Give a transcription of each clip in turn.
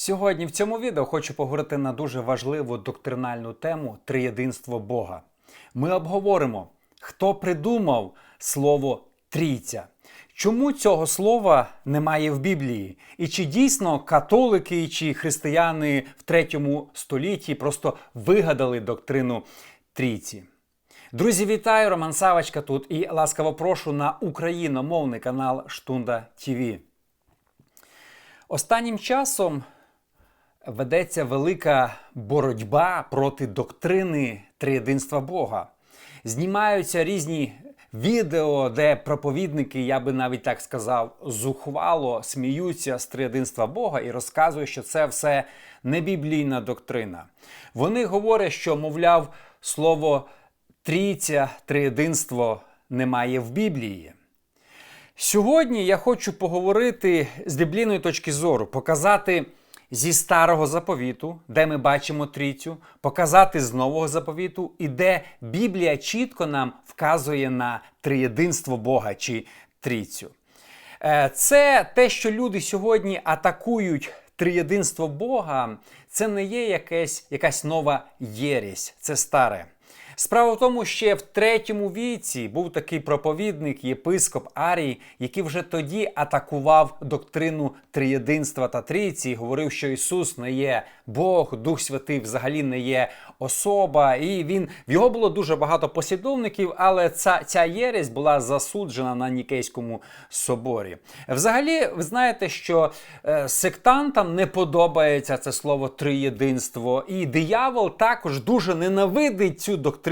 Сьогодні в цьому відео хочу поговорити на дуже важливу доктринальну тему триєдинство Бога. Ми обговоримо, хто придумав слово трійця. Чому цього слова немає в Біблії? І чи дійсно католики чи християни в третьому столітті просто вигадали доктрину трійці? Друзі, вітаю! Роман Савочка тут і ласкаво прошу на україномовний канал Штунда ТВ. Останнім часом ведеться велика боротьба проти доктрини триєдинства Бога. Знімаються різні відео, де проповідники, я би навіть так сказав, зухвало сміються з триєдинства Бога і розказують, що це все не біблійна доктрина. Вони говорять, що, мовляв, слово трійця, триєдинство немає в Біблії. Сьогодні я хочу поговорити з біблійної точки зору, показати зі старого заповіту, де ми бачимо трійцю, показати з нового заповіту, і де Біблія чітко нам вказує на триєдинство Бога чи трійцю. Е, Це те, що люди сьогодні атакують триєдинство Бога, це не є якесь, якась нова єресь, це старе. Справа в тому, що в третьому віці був такий проповідник, єпископ Арій, який вже тоді атакував доктрину триєдинства та трійці, говорив, що Ісус не є Бог, Дух Святий взагалі не є особа. І він в його було дуже багато послідовників, але ця, ця єресь була засуджена на Нікейському соборі. Взагалі, ви знаєте, що е, сектантам не подобається це слово триєдинство, і диявол також дуже ненавидить цю доктрину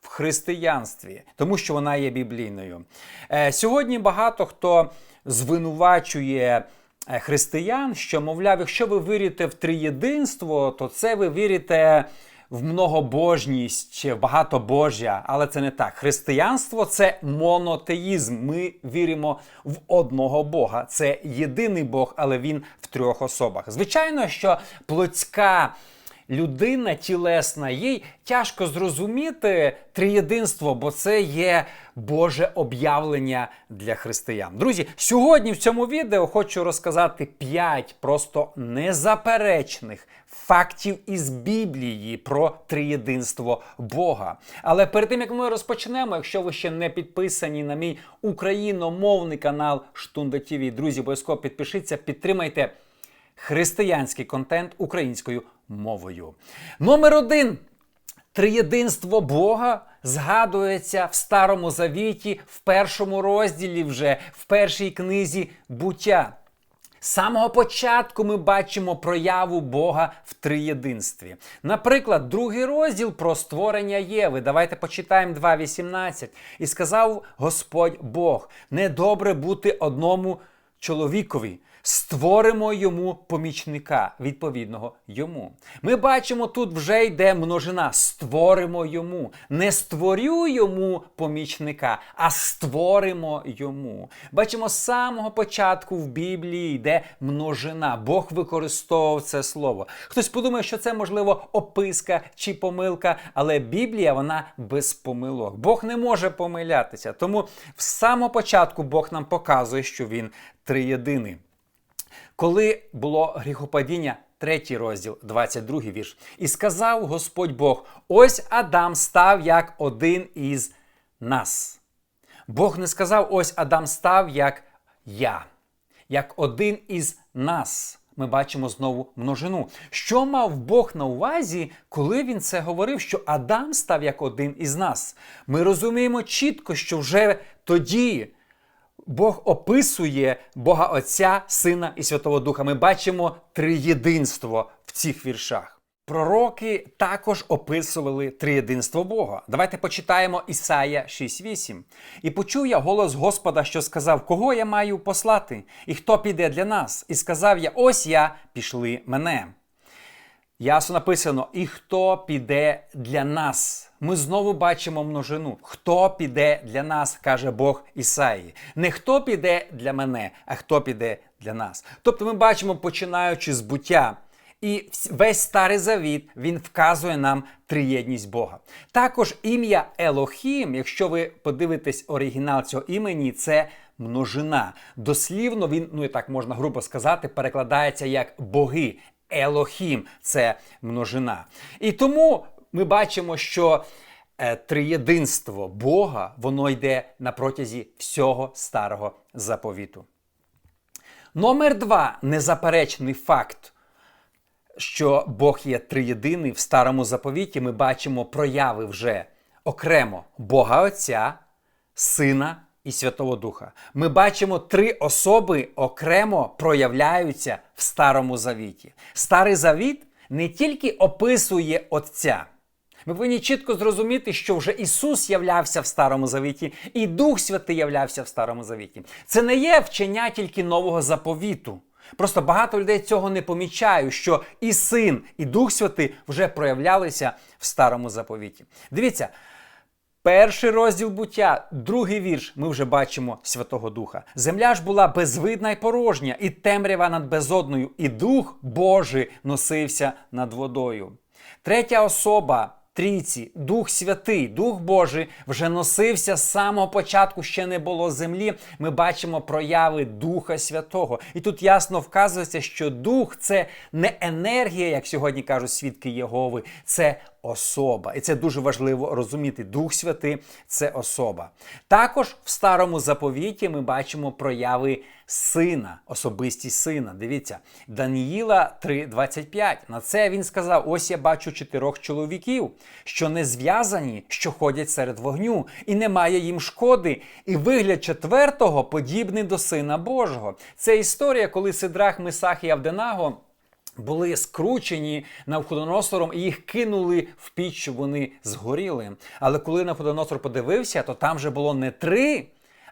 в християнстві, тому що вона є біблійною. Е, Сьогодні багато хто звинувачує е, християн, що, мовляв, якщо ви вірите в триєдинство, то це ви вірите. В многобожність в багатобожжя, але це не так. Християнство це монотеїзм. Ми віримо в одного Бога. Це єдиний Бог, але він в трьох особах. Звичайно, що плотська людина тілесна, їй тяжко зрозуміти триєдинство, бо це є Боже об'явлення для християн. Друзі, сьогодні в цьому відео хочу розказати 5 просто незаперечних фактів із Біблії про триєдинство Бога. Але перед тим як ми розпочнемо, якщо ви ще не підписані на мій україномовний канал Штунда ТВ, друзі, обов'язково підпишіться, підтримайте християнський контент українською мовою. Номер один. Триєдинство Бога згадується в Старому Завіті в першому розділі, вже в першій книзі буття. З самого початку ми бачимо прояву Бога в триєдинстві. Наприклад, другий розділ про створення Єви. Давайте почитаємо 2.18. І сказав Господь Бог: недобре бути одному чоловікові. Створимо йому помічника, відповідного йому. Ми бачимо, тут вже йде множина. Створимо йому. Не створю йому помічника, а створимо йому. Бачимо, з самого початку в Біблії йде множина. Бог використовував це слово. Хтось подумає, що це, можливо, описка чи помилка, але Біблія вона без помилок. Бог не може помилятися. Тому з самого початку Бог нам показує, що він триєдиний. Коли було гріхопадіння, третій розділ, 22 вірш, і сказав Господь Бог: ось Адам став як один із нас. Бог не сказав, ось Адам став як я, як один із нас. Ми бачимо знову множину. Що мав Бог на увазі, коли він це говорив, що Адам став як один із нас? Ми розуміємо чітко, що вже тоді. Бог описує Бога Отця, Сина і Святого Духа. Ми бачимо триєдинство в цих віршах. Пророки також описували триєдинство Бога. Давайте почитаємо Ісая 6.8. І почув я голос Господа, що сказав, кого я маю послати, і хто піде для нас. І сказав я: Ось я, пішли мене. Ясно написано, і хто піде для нас. Ми знову бачимо множину. Хто піде для нас, каже Бог Ісаї. Не хто піде для мене, а хто піде для нас. Тобто ми бачимо, починаючи з буття. І весь старий завіт він вказує нам триєдність Бога. Також ім'я Елохім, якщо ви подивитесь оригінал цього імені, це множина. Дослівно він, ну і так можна грубо сказати, перекладається як боги. Елохім це множина. І тому ми бачимо, що е, триєдинство Бога воно йде на протязі всього старого заповіту. Номер два незаперечний факт, що Бог є триєдиний в старому заповіті. Ми бачимо прояви вже окремо Бога Отця, Сина і Святого Духа. Ми бачимо три особи окремо проявляються в Старому Завіті. Старий Завіт не тільки описує Отця. Ми повинні чітко зрозуміти, що вже Ісус являвся в Старому Завіті, і Дух Святий являвся в Старому Завіті. Це не є вчення тільки нового заповіту. Просто багато людей цього не помічають, що і Син, і Дух Святий вже проявлялися в Старому заповіті. Дивіться, Перший розділ буття, другий вірш, ми вже бачимо Святого Духа. Земля ж була безвидна й порожня, і темрява над безодною, і Дух Божий носився над водою. Третя особа трійці, Дух Святий, Дух Божий вже носився з самого початку, ще не було землі. Ми бачимо прояви Духа Святого. І тут ясно вказується, що Дух це не енергія, як сьогодні кажуть свідки Єгови, це особа. І це дуже важливо розуміти. Дух Святий це особа. Також в старому заповіті ми бачимо прояви сина, особистість сина. Дивіться, Даніїла 3:25. На це він сказав: Ось я бачу чотирьох чоловіків, що не зв'язані, що ходять серед вогню, і немає їм шкоди. І вигляд четвертого подібний до Сина Божого. Це історія, коли Сидрах, Месах і Авденаго були скручені Навходоносором і їх кинули в піч, вони згоріли. Але коли Навходоносор подивився, то там вже було не три,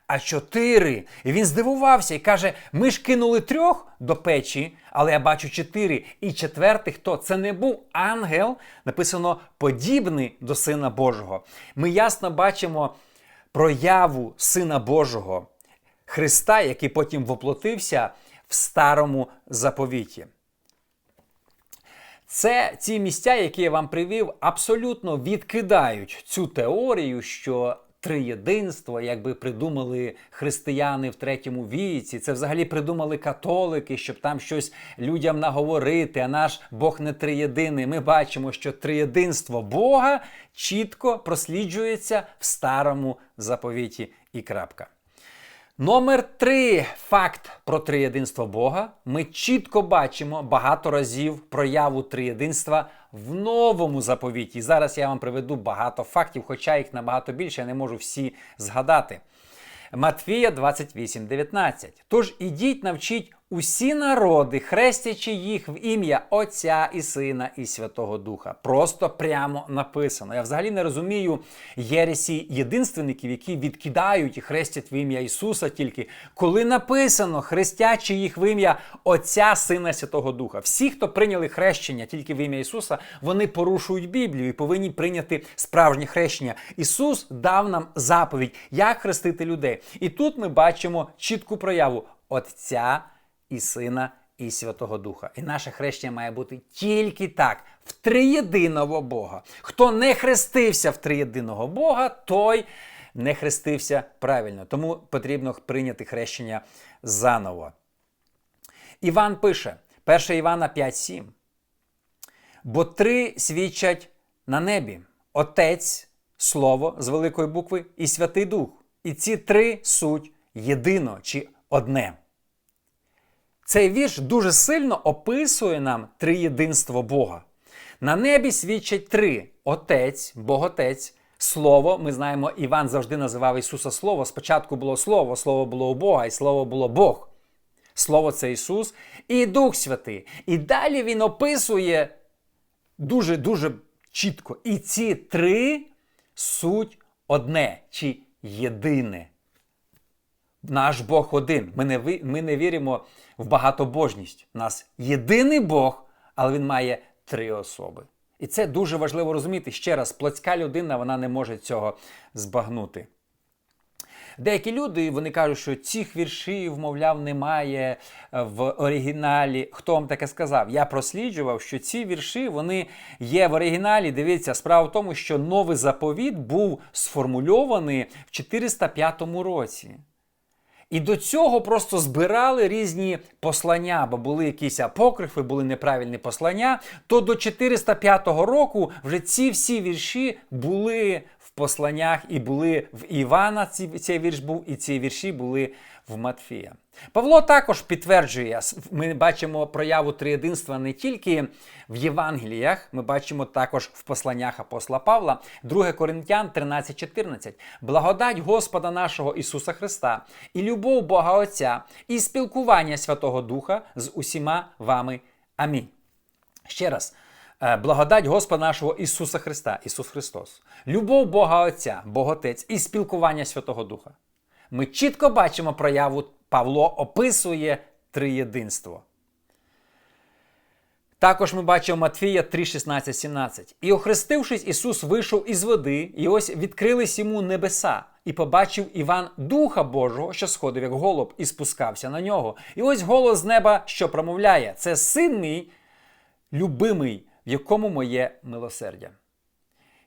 а чотири. І він здивувався і каже: ми ж кинули трьох до печі, але я бачу чотири. І четвертий хто? Це не був ангел, написано подібний до Сина Божого. Ми ясно бачимо прояву Сина Божого, Христа, який потім воплотився в старому заповіті. Це ці місця, які я вам привів, абсолютно відкидають цю теорію, що триєдинство, якби придумали християни в третьому віці, це взагалі придумали католики, щоб там щось людям наговорити. А наш Бог не триєдиний. Ми бачимо, що триєдинство Бога чітко просліджується в старому заповіті і крапка. Номер три факт про триєдинство Бога. Ми чітко бачимо багато разів прояву триєдинства в новому заповіті. Зараз я вам приведу багато фактів, хоча їх набагато більше, я не можу всі згадати. Матвія 28, 19. Тож ідіть, навчіть усі народи, хрестячи їх в ім'я Отця і Сина і Святого Духа. Просто прямо написано. Я взагалі не розумію єресі єдинственників, які відкидають і хрестять в ім'я Ісуса тільки, коли написано хрестячи їх в ім'я Отця, Сина Святого Духа. Всі, хто прийняли хрещення тільки в ім'я Ісуса, вони порушують Біблію і повинні прийняти справжнє хрещення. Ісус дав нам заповідь, як хрестити людей. І тут ми бачимо чітку прояву Отця і Сина, і Святого Духа. І наше хрещення має бути тільки так, в триєдиного Бога. Хто не хрестився в триєдиного Бога, той не хрестився правильно. Тому потрібно прийняти хрещення заново. Іван пише, 1 Івана 5,7. Бо три свідчать на небі: Отець, Слово з великої букви і Святий Дух. І ці три суть єдино чи одне. Цей вірш дуже сильно описує нам триєдинство Бога. На небі свідчать три: Отець, Боготець, Слово. Ми знаємо, Іван завжди називав Ісуса Слово. Спочатку було Слово, Слово було у Бога, і Слово було Бог. Слово це Ісус і Дух Святий. І далі Він описує дуже-дуже чітко. І ці три суть одне чи єдине. Наш Бог один. Ми не ми не віримо в багатобожність. У нас єдиний Бог, але він має три особи. І це дуже важливо розуміти. Ще раз, плотська людина вона не може цього збагнути. Деякі люди вони кажуть, що цих віршів, мовляв, немає в оригіналі. Хто вам таке сказав? Я просліджував, що ці вірші вони є в оригіналі. Дивіться, справа в тому, що новий заповіт був сформульований в 405 році. І до цього просто збирали різні послання, бо були якісь апокрифи, були неправильні послання. То до 405 року вже ці всі вірші були в посланнях і були в Івана. Ці, цей вірш був, і ці вірші були в Матфія. Павло також підтверджує, ми бачимо прояву триєдинства не тільки в Євангеліях, ми бачимо також в посланнях апостола Павла, 2 Коринтян 13:14. Благодать Господа нашого Ісуса Христа і любов Бога Отця, і спілкування Святого Духа з усіма вами. Амінь. Ще раз. Е, благодать Господа нашого Ісуса Христа, Ісус Христос, любов Бога Отця, Бог Отець і спілкування Святого Духа. Ми чітко бачимо прояву Павло описує триєдинство. Також ми бачимо Матфія 3, 16, 17. І охрестившись, Ісус вийшов із води, і ось відкрились йому небеса, і побачив Іван Духа Божого, що сходив як голуб, і спускався на нього. І ось голос з неба, що промовляє: це син мій, любимий, в якому моє милосердя.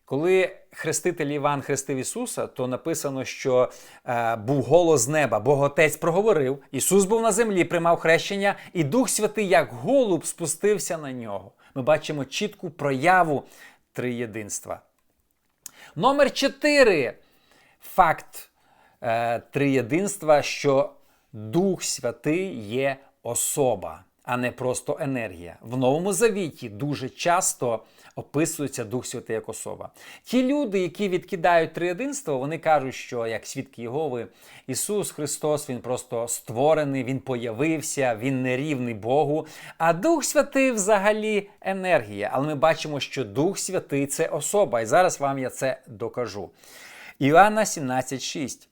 Коли хреститель Іван хрестив Ісуса, то написано, що е, був голос з неба, Бог Отець проговорив. Ісус був на землі, приймав хрещення, і Дух Святий, як голуб, спустився на нього. Ми бачимо чітку прояву триєдинства. Номер 4. Факт е, триєдинства, що Дух Святий є особа а не просто енергія. В Новому Завіті дуже часто описується Дух Святий як особа. Ті люди, які відкидають триєдинство, вони кажуть, що як свідки Єгови, Ісус Христос, Він просто створений, Він появився, Він не рівний Богу. А Дух Святий взагалі енергія. Але ми бачимо, що Дух Святий це особа. І зараз вам я це докажу. Іоанна 17,6.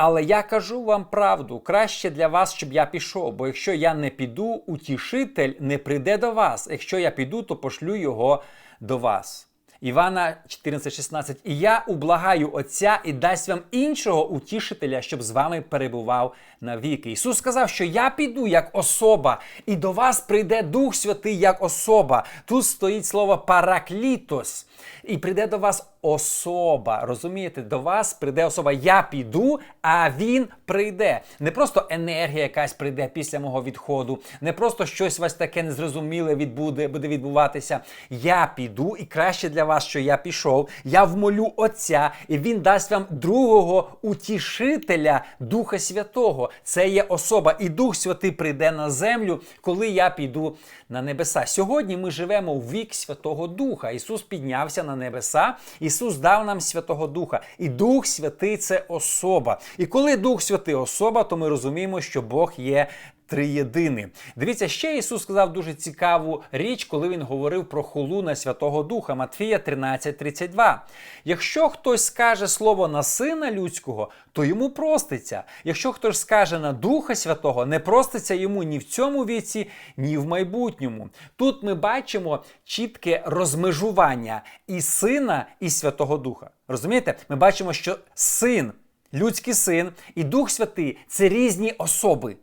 Але я кажу вам правду, краще для вас, щоб я пішов, бо якщо я не піду, утішитель не прийде до вас. Якщо я піду, то пошлю його до вас. Івана 14,16 І я ублагаю Отця і дасть вам іншого утішителя, щоб з вами перебував навіки. Ісус сказав, що я піду як особа, і до вас прийде Дух Святий як особа. Тут стоїть слово параклітос. І прийде до вас особа. Розумієте, до вас прийде особа. Я піду, а він прийде. Не просто енергія якась прийде після мого відходу, не просто щось вас таке незрозуміле відбуде, буде відбуватися. Я піду, і краще для вас, що я пішов. Я вмолю Отця, і Він дасть вам другого утішителя Духа Святого. Це є особа. І Дух Святий прийде на землю, коли я піду на небеса. Сьогодні ми живемо в вік Святого Духа. Ісус піднявся на небеса. Ісус дав нам Святого Духа. І Дух Святий це особа. І коли Дух Святий особа, то ми розуміємо, що Бог є триєдини. Дивіться, ще Ісус сказав дуже цікаву річ, коли Він говорив про хулу на Святого Духа. Матфія 13:32. Якщо хтось скаже слово на сина людського, то йому проститься. Якщо хтось скаже на Духа Святого, не проститься йому ні в цьому віці, ні в майбутньому. Тут ми бачимо чітке розмежування і сина, і Святого Духа. Розумієте? Ми бачимо, що син, людський син і Дух Святий це різні особи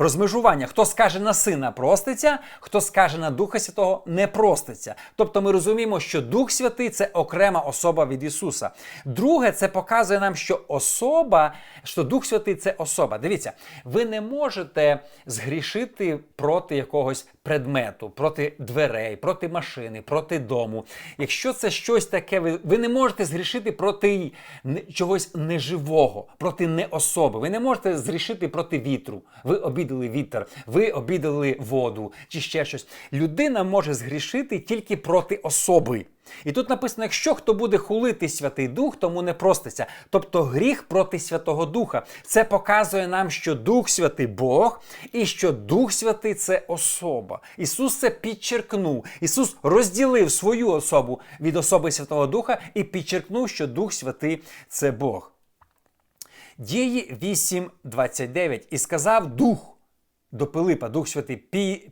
розмежування. Хто скаже на сина проститься, хто скаже на Духа Святого не проститься. Тобто ми розуміємо, що Дух Святий це окрема особа від Ісуса. Друге, це показує нам, що особа, що Дух Святий це особа. Дивіться, ви не можете згрішити проти якогось предмету, проти дверей, проти машини, проти дому. Якщо це щось таке, ви, ви не можете згрішити проти чогось неживого, проти неособи. Ви не можете згрішити проти вітру. Ви обідали вітер, ви обідали воду чи ще щось. Людина може згрішити тільки проти особи. І тут написано: якщо хто буде хулити Святий Дух, тому не проститься. Тобто гріх проти Святого Духа. Це показує нам, що Дух Святий Бог і що Дух Святий це особа. Ісус це підчеркнув. Ісус розділив свою особу від особи Святого Духа і підчеркнув, що Дух Святий це Бог. Дії 8.29 і сказав Дух. До Пилипа, Дух Святий,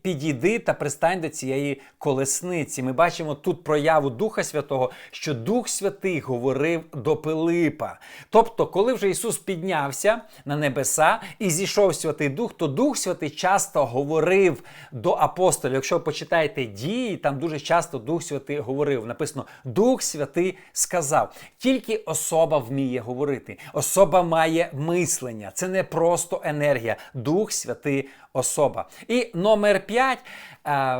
підійди та пристань до цієї колесниці. Ми бачимо тут прояву Духа Святого, що Дух Святий говорив до Пилипа. Тобто, коли вже Ісус піднявся на небеса і зійшов Святий Дух, то Дух Святий часто говорив до апостолів. Якщо почитаєте дії, там дуже часто Дух Святий говорив. Написано: Дух Святий сказав. Тільки особа вміє говорити. Особа має мислення. Це не просто енергія. Дух Святий особа. І номер 5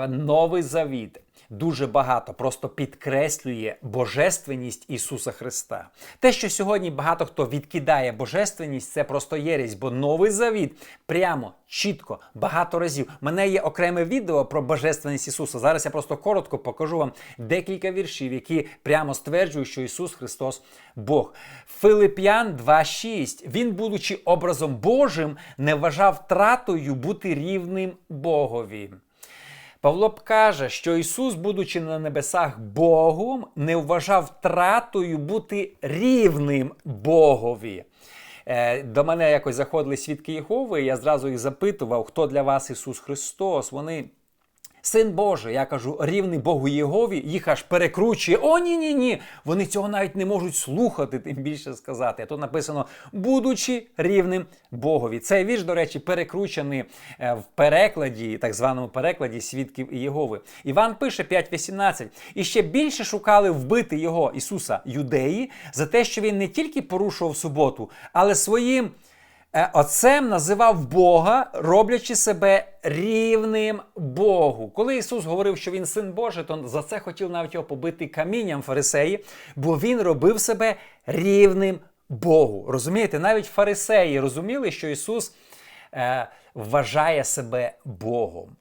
новий завіт. Дуже багато просто підкреслює божественність Ісуса Христа. Те, що сьогодні багато хто відкидає божественність, це просто єресь, бо новий завіт прямо, чітко, багато разів. У мене є окреме відео про божественність Ісуса. Зараз я просто коротко покажу вам декілька віршів, які прямо стверджують, що Ісус Христос Бог. Филип'ян 2.6. Він, будучи образом Божим, не вважав втратою бути рівним Богові. Павло б каже, що Ісус, будучи на небесах Богом, не вважав втратою бути рівним Богові. Е, До мене якось заходили свідки Єгови, і я зразу їх запитував, хто для вас Ісус Христос. Вони. Син Божий, я кажу, рівний Богу Єгові, їх аж перекручує. О, ні, ні, ні. Вони цього навіть не можуть слухати, тим більше сказати. А тут написано, будучи рівним Богові. Цей вірш, до речі, перекручений е, в перекладі, так званому перекладі свідків Єгови. Іван пише 5.18. І ще більше шукали вбити його, Ісуса, юдеї, за те, що він не тільки порушував суботу, але своїм. Е, Отцем називав Бога, роблячи себе рівним Богу. Коли Ісус говорив, що Він син Божий, то за це хотів навіть його побити камінням фарисеї, бо Він робив себе рівним Богу. Розумієте, навіть фарисеї розуміли, що Ісус е, вважає себе Богом.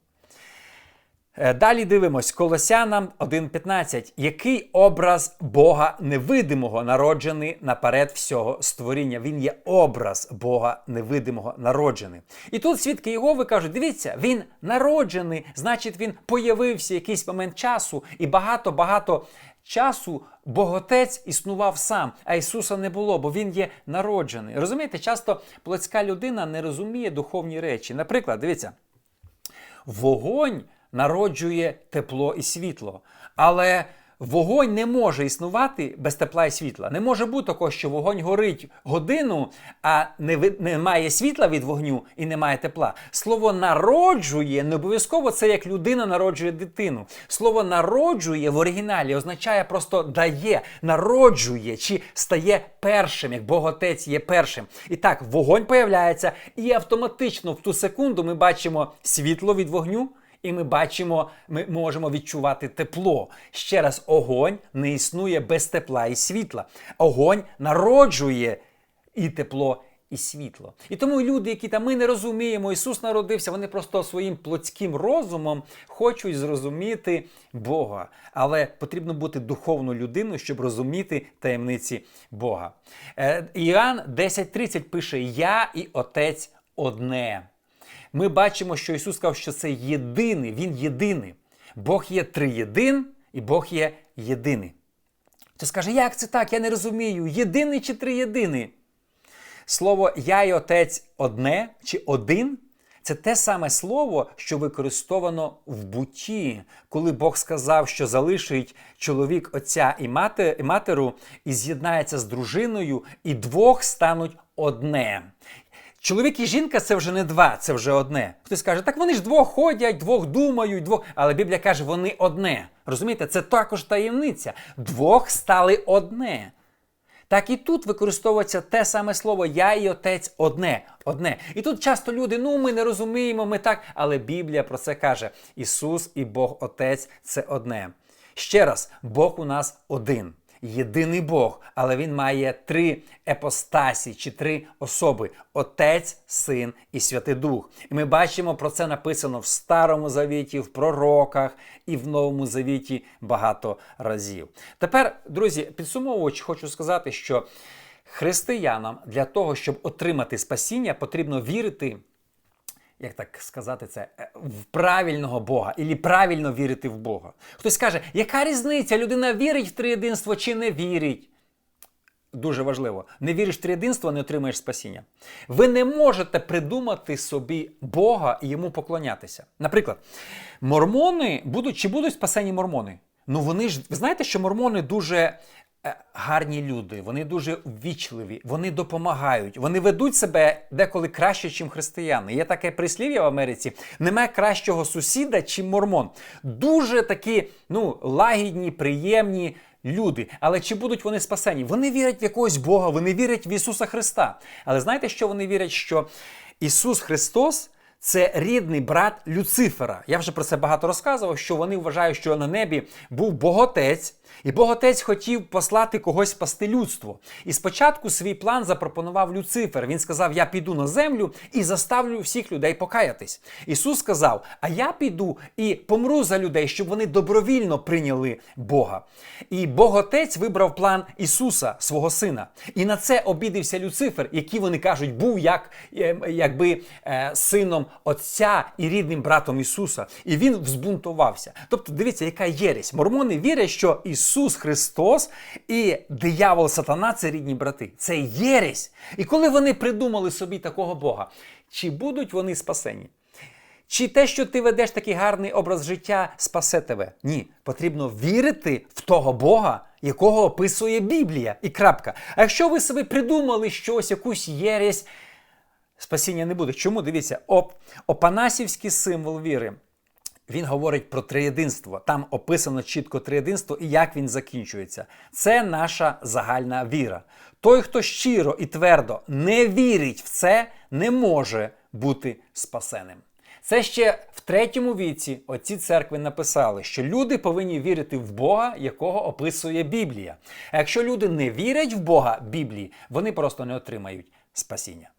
Е, Далі дивимось, Колосянам 1.15. Який образ Бога невидимого народжений наперед всього створіння? Він є образ Бога невидимого народжений. І тут свідки Єгови кажуть: дивіться, він народжений, значить, він появився якийсь момент часу, і багато-багато часу Боготець існував сам, а Ісуса не було, бо Він є народжений. Розумієте, часто плотська людина не розуміє духовні речі. Наприклад, дивіться, вогонь народжує тепло і світло. Але вогонь не може існувати без тепла і світла. Не може бути такого, що вогонь горить годину, а не ви- немає світла від вогню і немає тепла. Слово народжує не обов'язково це як людина народжує дитину. Слово народжує в оригіналі означає просто дає, народжує чи стає першим, як Бог Отець є першим. І так, вогонь появляється, і автоматично в ту секунду ми бачимо світло від вогню. І ми бачимо, ми можемо відчувати тепло. Ще раз, огонь не існує без тепла і світла. Огонь народжує і тепло, і світло. І тому люди, які там ми не розуміємо, Ісус народився, вони просто своїм плотським розумом хочуть зрозуміти Бога. Але потрібно бути духовною людиною, щоб розуміти таємниці Бога. Е, Іоанн 10.30 пише: Я і Отець одне. Ми бачимо, що Ісус сказав, що це єдиний, Він єдиний. Бог є триєдин і Бог є єдиний. Ти скаже, як це так? Я не розумію. Єдиний чи триєдиний? Слово я і отець одне чи один це те саме слово, що використовано в бутті, коли Бог сказав, що залишить чоловік отця і матеру і з'єднається з дружиною, і двох стануть одне. Чоловік і жінка це вже не два, це вже одне. Хтось каже, так вони ж двох ходять, двох думають, двох. Але Біблія каже, вони одне. Розумієте, це також таємниця. Двох стали одне. Так і тут використовується те саме слово Я і Отець одне. одне. І тут часто люди, ну ми не розуміємо, ми так. Але Біблія про це каже: Ісус і Бог Отець це одне. Ще раз, Бог у нас один. Єдиний Бог, але він має три епостасі чи три особи: Отець, Син і Святий Дух. І ми бачимо про це написано в Старому Завіті, в пророках і в Новому Завіті багато разів. Тепер, друзі, підсумовуючи, хочу сказати, що християнам для того, щоб отримати спасіння, потрібно вірити як так сказати це, е, в правильного Бога, і правильно вірити в Бога. Хтось каже, яка різниця, людина вірить в триєдинство чи не вірить? дуже важливо. Не віриш в триєдинство, не отримаєш спасіння. Ви не можете придумати собі Бога і йому поклонятися. Наприклад, мормони будуть чи будуть спасені мормони? Ну вони ж ви знаєте, що мормони дуже гарні люди, вони дуже ввічливі, вони допомагають, вони ведуть себе деколи краще, ніж християни. Є таке прислів'я в Америці: немає кращого сусіда, чим мормон. Дуже такі ну, лагідні, приємні. Люди, але чи будуть вони спасені? Вони вірять в якогось Бога, вони вірять в Ісуса Христа. Але знаєте, що вони вірять? Що Ісус Христос це рідний брат Люцифера. Я вже про це багато розказував, що вони вважають, що на небі був Боготець, і Боготець хотів послати когось спасти людство. І спочатку свій план запропонував Люцифер. Він сказав: Я піду на землю і заставлю всіх людей покаятись. Ісус сказав: А я піду і помру за людей, щоб вони добровільно прийняли Бога. І Боготець вибрав план Ісуса, свого сина. І на це обідився Люцифер, який вони кажуть, був як, е, якби е, сином Отця і рідним братом Ісуса. І він взбунтувався. Тобто, дивіться, яка єресь. Мормони вірять, що Ісус Христос і диявол Сатана це рідні брати. Це єресь. І коли вони придумали собі такого Бога, чи будуть вони спасені? Чи те, що ти ведеш такий гарний образ життя, спасе тебе? Ні. Потрібно вірити в того Бога, якого описує Біблія. І крапка. А якщо ви собі придумали щось, якусь єресь, спасіння не буде. Чому? Дивіться, оп, опанасівський символ віри. Він говорить про триєдинство. Там описано чітко триєдинство і як він закінчується. Це наша загальна віра. Той, хто щиро і твердо не вірить в це, не може бути спасеним. Це ще в третьому віці оці церкви написали, що люди повинні вірити в Бога, якого описує Біблія. А якщо люди не вірять в Бога Біблії, вони просто не отримають спасіння.